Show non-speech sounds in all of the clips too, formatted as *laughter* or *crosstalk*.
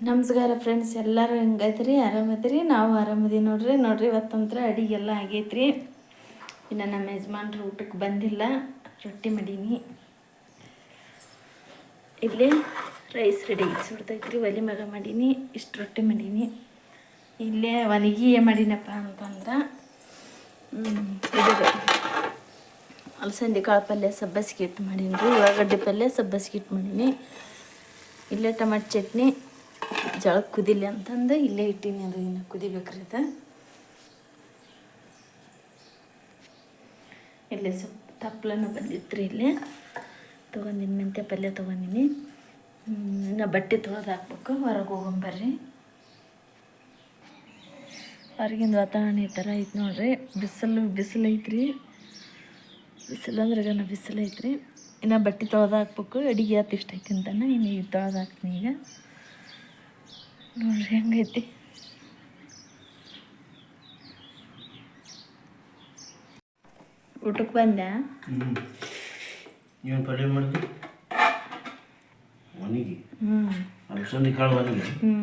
ನಮಸ್ಕಾರ ಫ್ರೆಂಡ್ಸ್ ಎಲ್ಲರೂ ಹೆಂಗೈತ್ರಿ ಆರಾಮದ್ರಿ? ನಾವು ಆರಾಮದಿ ನೋಡ್ರಿ. ನೋಡ್ರಿ ಇವತ್ತಂತ್ರ ಅಡಿಗೆಲ್ಲ ಆಗೈತ್ರಿ. ಇನ್ನು ನಮ್ಮ ಯಜಮಾನ್ರು ಊಟಕ್ಕೆ ಬಂದಿಲ್ಲ. ರೊಟ್ಟಿ ಮಾಡೀನಿ. ಇಲ್ಲಿ ರೈಸ್ ರೆಡಿ ಸುಡ್ತೈತ್ರಿ ಒಲೆ ಮಗ ಮಾಡೀನಿ. ಇಷ್ಟು ರೊಟ್ಟಿ ಮಾಡೀನಿ. ಇಲ್ಲೇ ಒಲಿಗೆ ಮಾಡೀನಪ್ಪ ಅಂತಂದ್ರೆ ಇದು ಅಲಸಂದಿ ಕಾಳು ಪಲ್ಯ ಸಬ್ಬಸ್ಗೆ ಹಿಟ್ಟು ಮಾಡೀನಿ ರೀ ಉಳ್ಳಾಗಡ್ಡೆ ಪಲ್ಯ ಸಬ್ಬಸ್ಗೆ ಹಿಟ್ಟು ಮಾಡೀನಿ. ಇಲ್ಲೇ ಟಮಾಟ ಚಟ್ನಿ. ಜಳಕ್ಕೆ ಕುದಿಲಿ ಅಂತಂದು ಇಲ್ಲೇ ಇಟ್ಟೀನಿ ಅದು ಇನ್ನು ಕುದಿಬೇಕ್ರಿ ಅದು. ಇಲ್ಲಿ ಸ್ವಲ್ಪ ತಪ್ಪಲನ್ನು ಬಂದಿತ್ತು ಇಲ್ಲೇ. ತೊಗೊಂಡಿನಿ ಮೆಂತ್ಯ ಪಲ್ಯ ತೊಗೊಂಡಿನಿ. ಇನ್ನು ಬಟ್ಟೆ ತೊಳೆದು ಹಾಕ್ಬೇಕು, ಹೊರಗೆ ಹೋಗೊಂಬರ್ರಿ ಹೊರಗಿಂದ ವಾತಾವರಣ ಈ ಥರ ಐತೆ ನೋಡ್ರಿ. ಬಿಸಿಲು ಬಿಸಿಲು ಐತ್ರಿ. ಬಿಸಿಲು ಅಂದ್ರೆ ಗನ ಬಿಸಿಲು ಐತ್ರಿ. ಇನ್ನು ಬಟ್ಟೆ ತೊಳೆದು ಹಾಕ್ಬೇಕು, ಅಡಿಗೆ ಆತು ಇಷ್ಟ ಐತಿ ಅಂತಾನೆ, ಇನ್ನು ತೊಳೆದು ಹಾಕ್ತೀನಿ ಈಗ. ನೋಡ್ರಿ ಹೆಂಗೈತಿ? ಊಟಕ್ಕೆ ಬಂದೆ ಏನು ಪಲ್ಯ ಮಾಡಿದ್ವಿ ಒಣಗಿ. ಹ್ಞೂ ಕಾಳು ಒಣಗಿ. ಹ್ಞೂ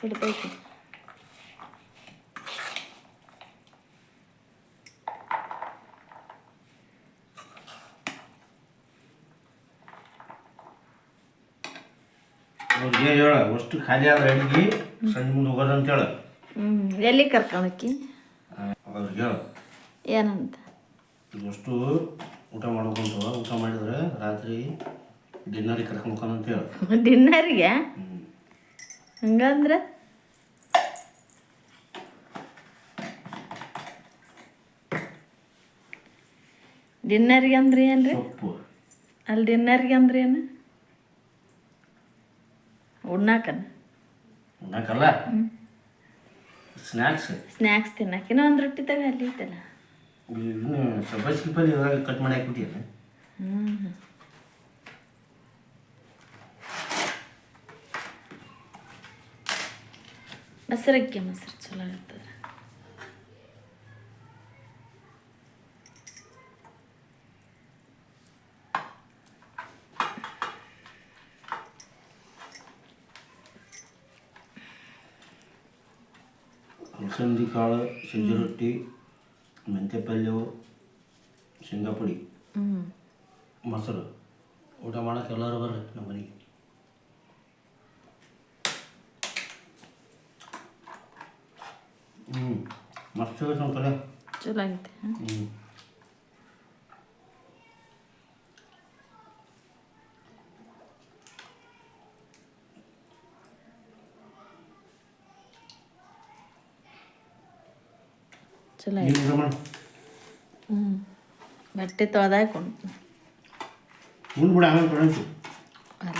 ಸಿಡ್ತೈತಿ. ಅವ್ರಿಗೆ ಹೇಳ? ಅಷ್ಟು ಖಾಲಿ ಆದ್ರೆ ಅಡಿಗೆ ಸಣ್ಣ ಮುಂದೆ ಹೋಗೋದು ಅಂತ ಹೇಳ. ಹ್ಞೂ ಎಲ್ಲಿ ಕರ್ಕೊಳಕ್ಕಿ ಅವ್ರಿಗೆ ಹೇಳ. ಏನಂತ? ಇವಷ್ಟು ಊಟ ಮಾಡ್ಕೊಂತ ಊಟ ಮಾಡಿದ್ರೆ ರಾತ್ರಿ ಡಿನ್ನರಿಗೆ ಕರ್ಕೊಂಡ್ಕೊಂಡು ಅಂತ ಹೇಳ. *laughs* ಡಿನ್ನರಿಗೆ? ಹಂಗಂದ್ರೆ? ಡಿನ್ನರಿಗೆ ಅಂದ್ರೆ ಏನ್ರಿ? ಸೊಪ್ಪು. ಅಲ್ಲಿ ಡಿನ್ನರಿಗೆ ಅಂದ್ರೆ ಏನು? ಉಣ್ಣಾಕನ. ಉಣ್ಣಾಕಲ್ಲ? ಸ್ನ್ಯಾಕ್ಸ್ ಸ್ನ್ಯಾಕ್ಸ್ ತಿನ್ನಕ್ಕೆ. ಇನ್ನೂ ಒಂದು ರೊಟ್ಟಿ ತಗ ಅಲ್ಲಿ ಐತಲ್ಲ. ಸಬ್ಬಸ್ಗಿ ಪಲ್ಯ ಇವಾಗ ಕಟ್ ಮಾಡಿ ಹಾಕ್ಬಿಟ್ಟಿಯಲ್ಲ? ಹ್ಞೂ ಮೊಸರಕ್ಕೆ ಮೊಸರು ಚಲೋ ಇರ್ತದೆ. ಅಲಸಂದಿ ಕಾಳು ಸಜ್ಜಿ ರೊಟ್ಟಿ ಮೆಂತ್ಯ ಪಲ್ಯವು ಶೇಂಗಾ ಪುಡಿ ಮೊಸರು. ಊಟ ಮಾಡಕ್ಕೆ ಎಲ್ಲರೂ ಬರ್ರಿ ನಮ್ಮ ಮನೆಗೆ. ಹ್ಞೂ ಮಸ್ತ್ ಚಲೋ ಐತೆ. ಹ್ಞೂ ಚಲೋ ಊಟ ಹ್ಞೂ ಬಟ್ಟೆ ತೊಳೆದಾಕೊಂಡು ಉಂಡು ಬಿಡ ಆಮೇಲೆ ಕೊಡಂತು ಅಲ್ಲ.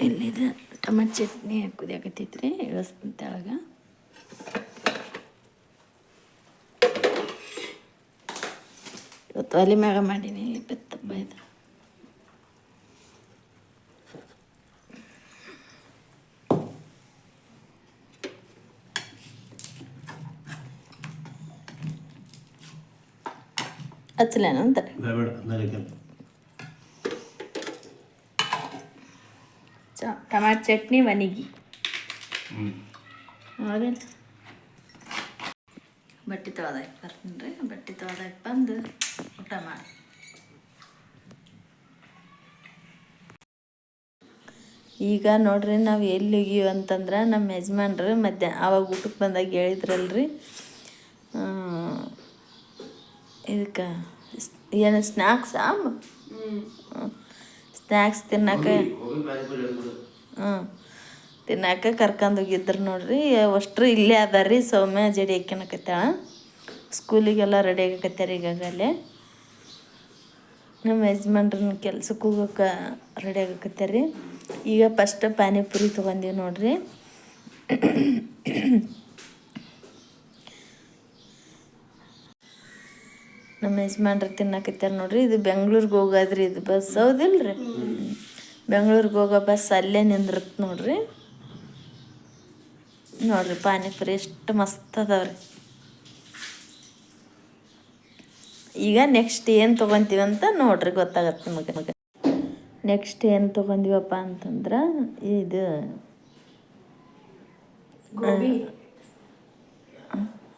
ಇಲ್ಲಿದೆ ಟಮಾಟೊ ಚಟ್ನಿ ಕುದಿಯಾಕತ್ತೈತ್ರಿ ಇಳಿಸ್ತೀನಿ ತೆಳಗ. ಇವತ್ತು ಒಲೆ ಮ್ಯಾಗ ಮಾಡೀನಿ ಬೆತ್ತಪ್ಪ ಇದು. ಅಂದಾಗೈತೆ ಚ ಟಮಾಟೊ ಚಟ್ನಿ ಒಣಗಿ ಬಟ್ಟೆ ತೊಳ್ದಾಕಿ ಬರ್ತೀನಿ ರೀ. ಬಟ್ಟೆ ತೊಳ್ದಾಕಿ ಬಂದು ಊಟ ಮಾಡಿ. ಈಗ ನೋಡ್ರಿ ನಾವು ಎಲ್ಲಿ ಹೋಗಿವಂತಂದ್ರೆ ನಮ್ಮ ಯಜಮಾನ್ರು ಮಧ್ಯಾಹ್ನ ಆವಾಗ ಊಟಕ್ಕೆ ಬಂದಾಗ ಹೇಳಿದ್ರಲ್ರಿ. ಇದಕ್ಕೆ ಏನು ಸ್ನ್ಯಾಕ್ಸಾ ಸ್ನ್ಯಾಕ್ಸ್ ತಿನ್ನಕ್ಕೆ ಹ್ಞೂ ತಿನ್ನಾಕ ಕರ್ಕೊಂಡು ಹೋಗಿದ್ರು ನೋಡ್ರಿ ಅಷ್ಟ್ರು ಇಲ್ಲೇ ಅದಾರೀ ರೀ ಸೌಮ್ಯ ಜಡಿ ಹಾಕ್ಯನಕತ್ತಾಳ ಸ್ಕೂಲಿಗೆಲ್ಲ ರೆಡಿ ಆಗಕತ್ತಾರೆ ಈಗಾಗಲೇ ನಮ್ಮ ಯಜಮಾನ್ರನ್ನ ಕೆಲ್ಸಕ್ಕೆ ಹೋಗೋಕೆ ರೆಡಿ ಆಗಕತ್ಯಾರ. ರೀ ಈಗ ಫಸ್ಟ್ ಪಾನಿಪುರಿ ತೊಗೊಂಡೀವಿ ನೋಡ್ರಿ. ನಮ್ಮ ಯಜಮಾನ್ರು ತಿನ್ನಕತ್ತಾರ ನೋಡ್ರಿ. ಇದು ಬೆಂಗ್ಳೂರಿಗೆ ಹೋಗೋದ್ರಿ ಇದು ಬಸ್ ಹೌದಿಲ್ರಿ? ಬೆಂಗ್ಳೂರಿಗೆ ಹೋಗೋ ಬಸ್ ಅಲ್ಲೇ ನಿಂದಿರುತ್ತೆ ನೋಡ್ರಿ. ನೋಡ್ರಿ ಪಾನಿಪುರಿ ಎಷ್ಟು ಮಸ್ತ್ ಅದಾವ್ರಿ. ಈಗ ನೆಕ್ಸ್ಟ್ ಏನು ತೊಗೊಂತೀವಿ ಅಂತ ನೋಡ್ರಿ ಗೊತ್ತಾಗತ್ತೆ ನಿಮಗೆ. ನೆಕ್ಸ್ಟ್ ಏನು ತೊಗೊಂಡಿವಪ್ಪ ಅಂತಂದ್ರೆ ಇದು ಗೋಬಿ.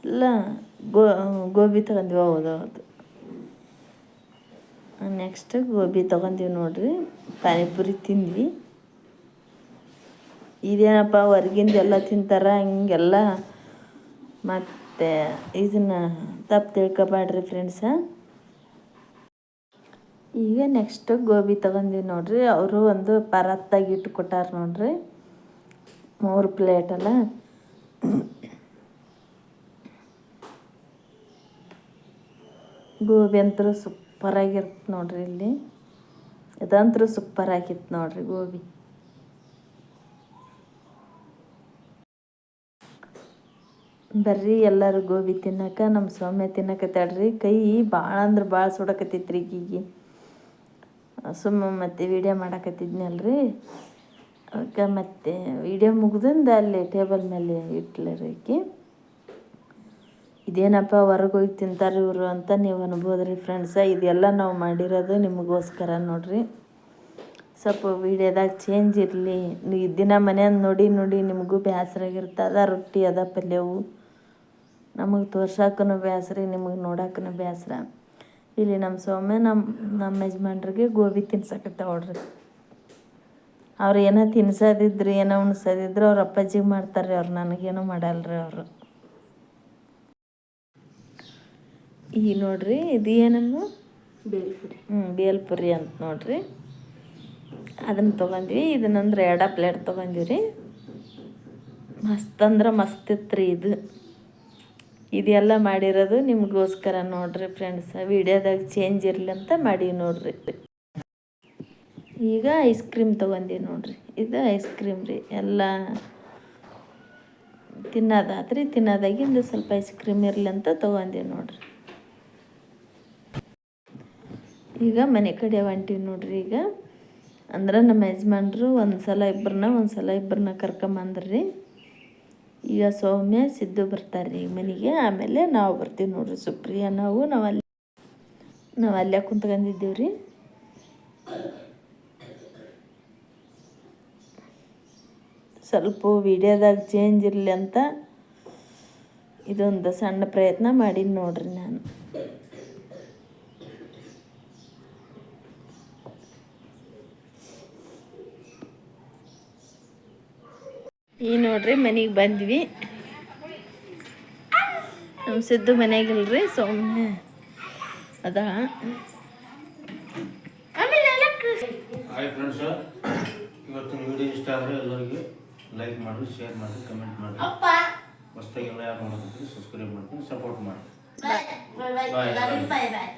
ಇಲ್ಲ ಗೋ ಗೋಬಿ ತಗೊಂಡ್ವಿ ಹೌದು ಹೌದು. ನೆಕ್ಸ್ಟ್ ಗೋಬಿ ತೊಗೊಂಡಿವಿ ನೋಡ್ರಿ. ಪಾನಿಪುರಿ ತಿಂದ್ವಿ. ಇದೇನಪ್ಪ, ಹೊರಗಿಂದ ಎಲ್ಲ ತಿಂತಾರ, ಹಿಂಗೆಲ್ಲ. ಮತ್ತು ಇದನ್ನ ತಪ್ಪು ತಿಳ್ಕೊಬೇಡ್ರಿ ಫ್ರೆಂಡ್ಸ ಈಗ ನೆಕ್ಸ್ಟ್ ಗೋಬಿ ತೊಗೊಂಡಿವಿ ನೋಡ್ರಿ. ಅವರು ಒಂದು ಪರತ್ತಾಗಿ ಇಟ್ಟು ಕೊಟ್ಟಾರ ನೋಡ್ರಿ. ಮೂರು ಪ್ಲೇಟ್ ಅಲ್ಲ. ಗೋಬಿ ಅಂತೂ ಸೂಪರಾಗಿರುತ್ತೆ ನೋಡ್ರಿ ಇಲ್ಲಿ. ಇದಂತ್ರು ಸೂಪರ್ ಆಗಿತ್ತು ನೋಡ್ರಿ ಗೋಬಿ. ಬರ್ರಿ ಎಲ್ಲರೂ ಗೋಬಿ ತಿನ್ನಕ ನಮ್ಮ ಸೌಮ್ಯ ತಿನ್ನಕತ್ತಾಳ್ರಿ. ಕೈ ಭಾಳ ಅಂದ್ರೆ ಭಾಳ ಸುಡಕತ್ತೈತ್ರಿ ಈಗೀಗಿ ಸುಮ್ಮ ಮತ್ತೆ ವಿಡಿಯೋ ಮಾಡಕತ್ತಿದ್ನಲ್ರಿ. ಅದಕ್ಕೆ ಮತ್ತೆ ವಿಡಿಯೋ ಮುಗ್ದಿಂದ ಅಲ್ಲಿ ಟೇಬಲ್ ಮೇಲೆ ಇಟ್ಲರಿ ಆಕಿ ಇದೇನಪ್ಪ ಹೊರಗೋಗಿ ತಿಂತಾರೆ ಇವರು ಅಂತ ನೀವು ಅನ್ಬೋದ್ರಿ ಫ್ರೆಂಡ್ಸ ಇದೆಲ್ಲ ನಾವು ಮಾಡಿರೋದು ನಿಮಗೋಸ್ಕರ ನೋಡಿರಿ. ಸ್ವಲ್ಪ ವೀಡಿಯೋದಾಗ ಚೇಂಜ್ ಇರಲಿ. ದಿನ ಮನ್ಯಾಗ ನೋಡಿ ನೋಡಿ ನಿಮಗೂ ಬೇಸರ ಆಗಿರುತ್ತೆ ಅದ ರೊಟ್ಟಿ, ಅದ ಪಲ್ಯವು. ನಮಗೆ ತೋರ್ಸಕ್ಕೂ ಬೇಸರ ನಿಮಗೆ ನೋಡಕ್ಕೂ ಬೇಸರ ಇಲ್ಲಿ ನಮ್ಮ ಸೌಮ್ಯ ನಮ್ಮ ನಮ್ಮ ಯಜಮಾನ್ರಿಗೆ ಗೋಬಿ ತಿನ್ಸಕತ್ತ ನೋಡ್ರಿ ಅವ್ರು ಏನೋ ತಿನ್ಸೋದಿದ್ರು, ಏನೋ ಉಣ್ಸೋದಿದ್ರು ಅವ್ರ ಅಪ್ಪಾಜಿಗೆ ಮಾಡ್ತಾರೆ ಅವ್ರು, ನನಗೇನು ಮಾಡಲ್ರಿ ಅವರು. ಈ ನೋಡ್ರಿ ಇದು ಏನನ್ನು? ಬೇಲ್ಪುರಿ ಹ್ಞೂ ಬೇಲ್ಪುರಿ ಅಂತ ನೋಡ್ರಿ. ಅದನ್ನು ತೊಗೊಂಡ್ವಿ. ಇದನ್ನಂದ್ರೆ ಎರಡ ಪ್ಲೇಟ್ ತೊಗೊಂಡಿವ್ರಿ. ರೀ ಮಸ್ತ್ ಅಂದ್ರೆ ಮಸ್ತ್ ಇತ್ತು ರೀ ಇದು. ಇದೆಲ್ಲ ಮಾಡಿರೋದು ನಿಮಗೋಸ್ಕರ ನೋಡ್ರಿ ಫ್ರೆಂಡ್ಸ್ ವಿಡಿಯೋದಾಗ ಚೇಂಜ್ ಇರಲಿ ಅಂತ ಮಾಡೀವಿ ನೋಡ್ರಿ. ಈಗ ಐಸ್ ಕ್ರೀಮ್ ತೊಗೊಂಡೀವಿ ನೋಡ್ರಿ. ಇದು ಐಸ್ ಕ್ರೀಮ್ ರೀ. ಎಲ್ಲ ತಿನ್ನೋದಾದ್ರಿ ತಿನ್ನೋದಾಗಿಂದು ಸ್ವಲ್ಪ ಐಸ್ ಕ್ರೀಮ್ ಇರಲಿ ಅಂತ ತೊಗೊಂಡೀವಿ ನೋಡ್ರಿ. ಈಗ ಮನೆ ಕಡೆ ಹೊಂಟೀವಿ ನೋಡ್ರಿ ಈಗ. ಅಂದ್ರೆ ನಮ್ಮ ಯಜಮಾನ್ರು ಒಂದು ಸಲ ಇಬ್ಬರನ್ನ ಒಂದು ಸಲ ಇಬ್ಬರನ್ನ ಕರ್ಕೊಂಬಂದ್ರಿ. ಈಗ ಸೌಮ್ಯ, ಸಿದ್ದು ಬರ್ತಾರೆ ರೀ ಮನೆಗೆ. ಆಮೇಲೆ ನಾವು ಬರ್ತೀವಿ ನೋಡ್ರಿ ಸುಪ್ರಿಯ, ನಾವು ನಾವು ಅಲ್ಲಿ ನಾವು ಅಲ್ಲೇ ಕುಂತ್ಕೊಂಡಿದ್ದೀವಿ ರೀ ಸ್ವಲ್ಪ ವಿಡಿಯೋದಾಗ ಚೇಂಜ್ ಇರಲಿ ಅಂತ ಇದೊಂದು ಸಣ್ಣ ಪ್ರಯತ್ನ ಮಾಡೀನಿ ನೋಡ್ರಿ ನಾನು. ಈ ನೋಡ್ರಿ ಮನೆಗೆ ಬಂದ್ವಿ. ನಮ್ಮ ಸಿದ್ದು ಮನೆಗಿಲ್ರಿ ಸೌಮ್ಯ ಅದ. ಹಾಯ್ ಫ್ರೆಂಡ್ಸ್ ಇವತ್ತಿನ ವಿಡಿಯೋ ಇಷ್ಟ ಆದರೆ ಎಲ್ಲರಿಗೂ ಲೈಕ್ ಮಾಡಿ ಶೇರ್ ಮಾಡಿ ಕಮೆಂಟ್ ಮಾಡಿ ಹೊಸ್ದಾಗೆಲ್ಲ ಯಾರು ನೋಡೋದಿದ್ರೆ ಸಬ್ಸ್ಕ್ರೈಬ್ ಮಾಡ್ತೀನಿ ಸಪೋರ್ಟ್ ಮಾಡಿ ಬಾಯ್ ಬಾಯ್ ಬಾಯ್